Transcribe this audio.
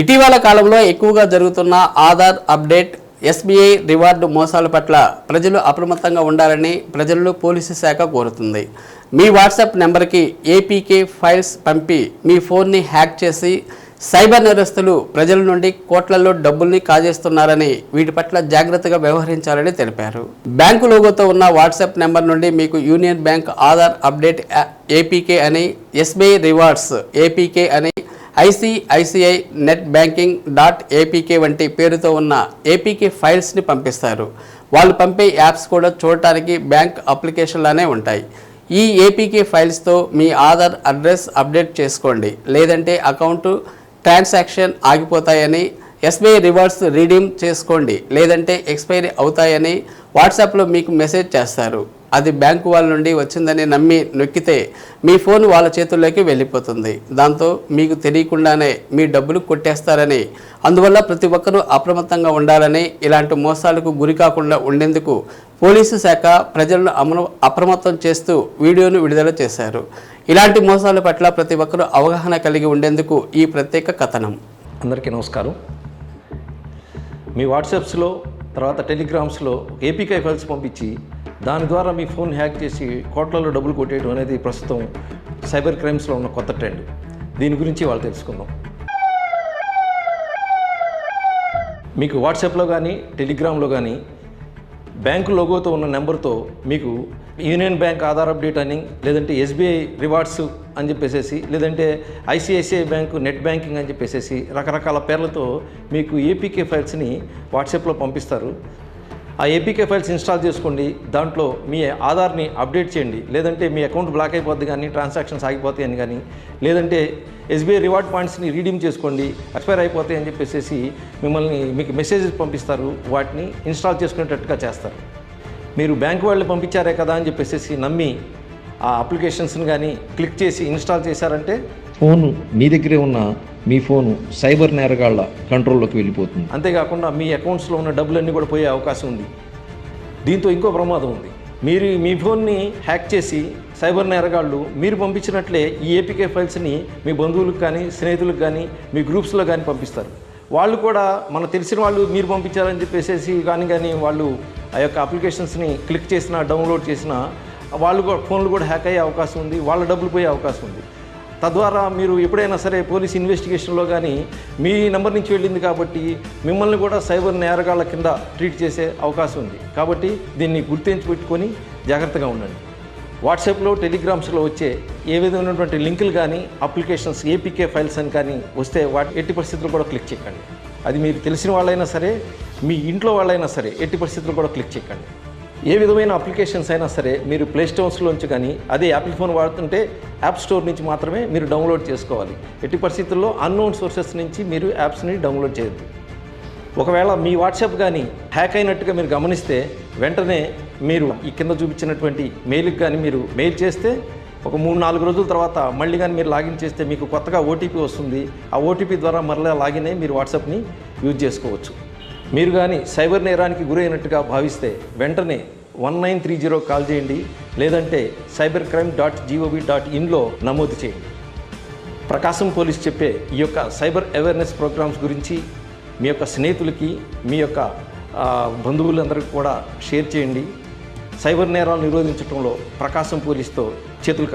ఇటీవల కాలంలో ఎక్కువగా జరుగుతున్న ఆధార్ అప్డేట్ ఎస్బీఐ రివార్డు మోసాల పట్ల ప్రజలు అప్రమత్తంగా ఉండాలని ప్రజలను పోలీసు శాఖ కోరుతుంది. మీ వాట్సాప్ నెంబర్కి ఏపీకే ఫైల్స్ పంపి మీ ఫోన్ని హ్యాక్ చేసి సైబర్ నేరస్తులు ప్రజల నుండి కోట్లలో డబ్బుల్ని కాజేస్తున్నారని వీటి పట్ల జాగ్రత్తగా వ్యవహరించాలని తెలిపారు. బ్యాంకు లోగోతో ఉన్న వాట్సాప్ నెంబర్ నుండి మీకు union bank Aadhaar update APK అని ఎస్బీఐ రివార్డ్స్ ఏపీకే అని ICICI net banking dot APK వంటి పేరుతో ఉన్న ఏపీకే ఫైల్స్ని పంపిస్తారు. వాళ్ళు పంపే యాప్స్ కూడా చూడటానికి బ్యాంక్ అప్లికేషన్లానే ఉంటాయి. ఈ ఏపీకే ఫైల్స్తో మీ ఆధార్ అడ్రస్ అప్డేట్ చేసుకోండి. లేదంటే అకౌంట్ ట్రాన్సాక్షన్ ఆగిపోతాయని ఎస్బీఐ రివార్డ్స్ రీడీమ్ చేసుకోండి. లేదంటే ఎక్స్పైరీ అవుతాయని వాట్సాప్లో మీకు మెసేజ్ చేస్తారు. అది బ్యాంకు వాళ్ళ నుండి వచ్చిందని నమ్మి నొక్కితే మీ ఫోన్ వాళ్ళ చేతుల్లోకి వెళ్ళిపోతుంది. దాంతో మీకు తెలియకుండానే మీ డబ్బులు కొట్టేస్తారని అందువల్ల ప్రతి ఒక్కరూ అప్రమత్తంగా ఉండాలని ఇలాంటి మోసాలకు గురి కాకుండా ఉండేందుకు పోలీసు శాఖ ప్రజలను అమలు అప్రమత్తం చేస్తూ వీడియోను విడుదల చేశారు. ఇలాంటి మోసాల పట్ల ప్రతి ఒక్కరూ అవగాహన కలిగి ఉండేందుకు ఈ ప్రత్యేక కథనం. అందరికీ నమస్కారం. మీ వాట్సాప్స్లో తర్వాత టెలిగ్రామ్స్లో ఏపీకై ఫైల్స్ పంపించి దాని ద్వారా మీ ఫోన్ హ్యాక్ చేసి కోట్లలో డబ్బులు కొట్టేయడం అనేది ప్రస్తుతం సైబర్ క్రైమ్స్లో ఉన్న కొత్త ట్రెండ్. దీని గురించి వాళ్ళు తెలుసుకుందాం. మీకు వాట్సాప్లో కానీ టెలిగ్రామ్లో కానీ బ్యాంకు లోగోతో ఉన్న నెంబర్తో మీకు యూనియన్ బ్యాంక్ ఆధార్ అప్డేట్ అని లేదంటే ఎస్బీఐ రివార్డ్స్ అని చెప్పేసేసి లేదంటే ఐసిఐసిఐ బ్యాంకు నెట్ బ్యాంకింగ్ అని చెప్పేసేసి రకరకాల పేర్లతో మీకు ఏపీకే ఫైల్స్ని వాట్సాప్లో పంపిస్తారు. ఆ ఏపీకే ఫైల్స్ ఇన్స్టాల్ చేసుకోండి. దాంట్లో మీ ఆధార్ని అప్డేట్ చేయండి. లేదంటే మీ అకౌంట్ బ్లాక్ అయిపోద్ది కానీ ట్రాన్సాక్షన్స్ ఆగిపోతాయి అని కానీ లేదంటే ఎస్బీఐ రివార్డ్ పాయింట్స్ని రీడీమ్ చేసుకోండి. ఎక్స్పైర్ అయిపోతాయి అని చెప్పేసి మిమ్మల్ని మీకు మెసేజెస్ పంపిస్తారు. వాటిని ఇన్స్టాల్ చేసుకునేటట్టుగా చేస్తారు. మీరు బ్యాంక్ వాళ్ళు పంపించారే కదా అని చెప్పేసి నమ్మి ఆ అప్లికేషన్స్ని కానీ క్లిక్ చేసి ఇన్స్టాల్ చేశారంటే ఫోన్ మీ దగ్గరే ఉన్న మీ ఫోను సైబర్ నేరగాళ్ళ కంట్రోల్లోకి వెళ్ళిపోతుంది. అంతేకాకుండా మీ అకౌంట్స్లో ఉన్న డబ్బులన్నీ కూడా పోయే అవకాశం ఉంది. దీంతో ఇంకో ప్రమాదం ఉంది. మీరు మీ ఫోన్ని హ్యాక్ చేసి సైబర్ నేరగాళ్ళు మీరు పంపించినట్లే ఈ ఏపీకే ఫైల్స్ని మీ బంధువులకు కానీ స్నేహితులకు కానీ మీ గ్రూప్స్లో కానీ పంపిస్తారు. వాళ్ళు కూడా మన తెలిసిన వాళ్ళు మీరు పంపించారని చెప్పేసి కానీ కానీ వాళ్ళు ఆ యొక్క అప్లికేషన్స్ని క్లిక్ చేసినా డౌన్లోడ్ చేసినా వాళ్ళు కూడా ఫోన్లు కూడా హ్యాక్ అయ్యే అవకాశం ఉంది. వాళ్ళ డబ్బులు పోయే అవకాశం ఉంది. తద్వారా మీరు ఎప్పుడైనా సరే పోలీస్ ఇన్వెస్టిగేషన్లో కానీ మీ నెంబర్ నుంచి వెళ్ళింది కాబట్టి మిమ్మల్ని కూడా సైబర్ నేరగాళ్ళ కింద ట్రీట్ చేసే అవకాశం ఉంది. కాబట్టి దీన్ని గుర్తించి పెట్టుకొని జాగ్రత్తగా ఉండండి. వాట్సాప్లో టెలిగ్రామ్స్లో వచ్చే ఏ విధమైనటువంటి లింకులు కానీ అప్లికేషన్స్ ఏపీకే ఫైల్స్ అని కానీ వస్తే వాటి ఎట్టి పరిస్థితులు కూడా క్లిక్ చేయకండి. అది మీరు తెలిసిన వాళ్ళైనా సరే మీ ఇంట్లో వాళ్ళైనా సరే ఎట్టి పరిస్థితులు కూడా క్లిక్ చేయకండి. ఏ విధమైన అప్లికేషన్స్ అయినా సరే మీరు ప్లే స్టోర్స్లోంచి కానీ అదే యాపిల్ ఫోన్ వాడుతుంటే యాప్ స్టోర్ నుంచి మాత్రమే మీరు డౌన్లోడ్ చేసుకోవాలి. ఎట్టి పరిస్థితుల్లో అన్నోన్ సోర్సెస్ నుంచి మీరు యాప్స్ని డౌన్లోడ్ చేయొద్దు. ఒకవేళ మీ వాట్సాప్ కానీ హ్యాక్ అయినట్టుగా మీరు గమనిస్తే వెంటనే మీరు ఈ కింద చూపించినటువంటి మెయిల్కి కానీ మీరు మెయిల్ చేస్తే ఒక మూడు నాలుగు రోజుల తర్వాత మళ్ళీ కానీ మీరు లాగిన్ చేస్తే మీకు కొత్తగా ఓటీపీ వస్తుంది. ఆ ఓటీపీ ద్వారా మరలా లాగిన్ అయ్యి మీరు వాట్సాప్ని యూజ్ చేసుకోవచ్చు. మీరు కానీ సైబర్ నేరానికి గురైనట్టుగా భావిస్తే వెంటనే one nine three zero call చేయండి. లేదంటే cyber crime dot G O ఇన్లో నమోదు చేయండి. ప్రకాశం పోలీస్ చెప్పే ఈ యొక్క సైబర్ అవేర్నెస్ ప్రోగ్రామ్స్ గురించి మీ యొక్క స్నేహితులకి మీ యొక్క బంధువులందరికీ కూడా షేర్ చేయండి. సైబర్ నేరాలు నిరోధించడంలో ప్రకాశం పోలీస్తో చేతులు